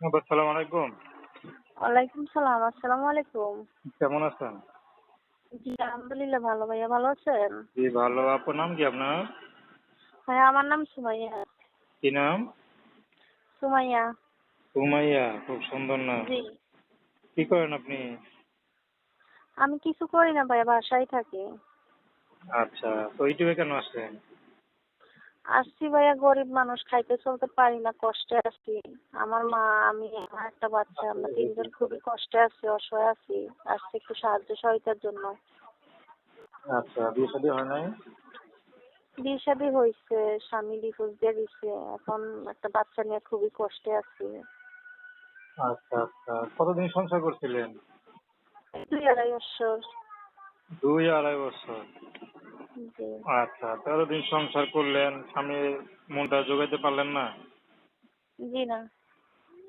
আসসালামু আলাইকুম। ওয়ালাইকুম সালাম আসসালামু আলাইকুম। কেমন আছেন? জি আলহামদুলিল্লাহ ভালো ভাইয়া ভালো আছেন? জি ভালো। আপুর নাম কি আপনার? হ্যাঁ আমার নাম সুমাইয়া। কি নাম? সুমাইয়া। সুমাইয়া খুব সুন্দর নাম। জি। কি করেন আপনি? আমি কিছু করি না ভাইয়া বাসায় থাকি। আচ্ছা তো ইউটিউবে কেন আসলেন? আসছি ভাইয়া গরিব মানুষ খাইতে চলতে পারি না কষ্টে আছি। আমার মা আমি আমার একটা বাচ্চা আমরা তিনজন খুবই কষ্টে আছি অসহায় আছি। আসছি একটু সাহায্য সহায়তার জন্য। আচ্ছা বিয়ে শাদী হয় নাই? বিয়ে শাদী হয়েছে স্বামী ডিভোর্স দিয়ে দিছে। এখন একটা বাচ্চা নিয়ে খুবই কষ্টে আছি। আচ্ছা আচ্ছা। কতদিন সংসার করছিলেন? দুই আড়াই বছর। দুই আড়াই বছর। আচ্ছা তেরো দিন সংসার করলেন স্বামীর মনটা জোগাইতে পারলেন না? জি না।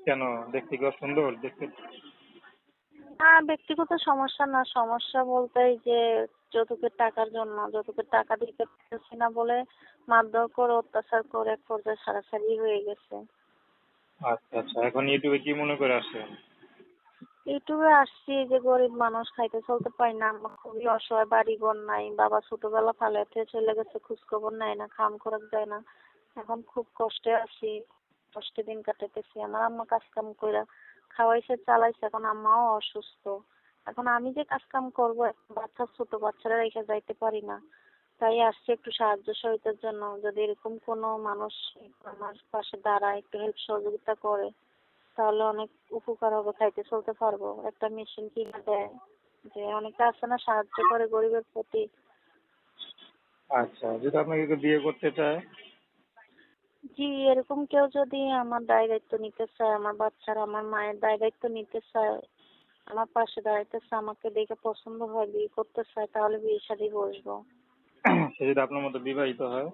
কেন? দেখতে কি সুন্দর দেখতে না ব্যক্তিগত সমস্যা না। সমস্যা বলতে এই যে যৌতুকের টাকার জন্য যৌতুকের টাকা দিতে পারছি না বলে মারধর করে অত্যাচার করে এক পর্যায়ে সারাসারি হয়ে গেছে। আচ্ছা আচ্ছা। এখন ইউটিউবে কি মনে করে আসেন? ইউটিউবে আসছি যে গরিব মানুষ খাইতে চলতে পারি না, আমার খুবই অসহায়, বাড়ি ঘর নাই, বাবা ছোটবেলা ফালাইতে চলে গেছে খোঁজ খবর নেয় না, খাম খরচ দেয় না। এখন খুব কষ্টে আছি, কষ্টে দিন কাটাইতেছি, আমার আম্মা কাজ কাম কইরা খাওয়াইছে, চালাইছে, এখন আম্মাও অসুস্থ। এখন আমি যে কাজ কাম করব, বাচ্চা, ছোট বাচ্চারা রেখে যাইতে পারি না। তাই আসছি একটু সাহায্য সহায়তার জন্য, যদি এরকম কোনো মানুষ আমার পাশে দাঁড়ায়, একটু হেল্প সহযোগিতা করে। তাহলে অনেক উপকার হবে খাইতে চলতে পারব। একটা মেশিন কিনে দেয় যে অনেকে আছে না সাহায্য করে গরিবের প্রতি। আচ্ছা যদি আপনাকে কেউ বিয়ে করতে চায়? জি এরকম কেউ যদি আমার দায় দায়িত্ব নিতে চায় আমার বাচ্চার আমার মায়ের দায় দায়িত্ব নিতে চায় আমার পাশে দাঁড়াইতে চায় আমাকে দেখে পছন্দ হয় বিয়ে করতে চায় তাহলে বিয়ে শাদী বসবো। যদি আপনার মতো বিবাহিত হয়?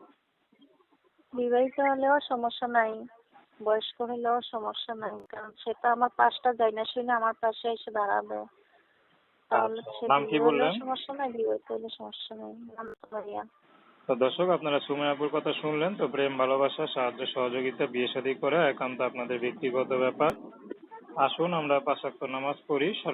বিবাহিত হলেও সমস্যা নাই। বয়স্ক হলেও সমস্যা নাই কারণ সে তো আমার পাশটা যায় না শুনে আমার পাশে এসে দাঁড়াবে। তাহলে আচ্ছা, সমস্যা নাই বিয়ে করলে সমস্যা নাই নাম তো ভাইয়া। তো দর্শক আপনারা সুমায়াপুর কথা শুনলেন তো প্রেম ভালোবাসা সাহায্য সহযোগিতা বিয়ে শাদী করা একান্ত আপনাদের ব্যক্তিগত ব্যাপার। আসুন আমরা পাঁচ ওয়াক্ত নামাজ পড়ি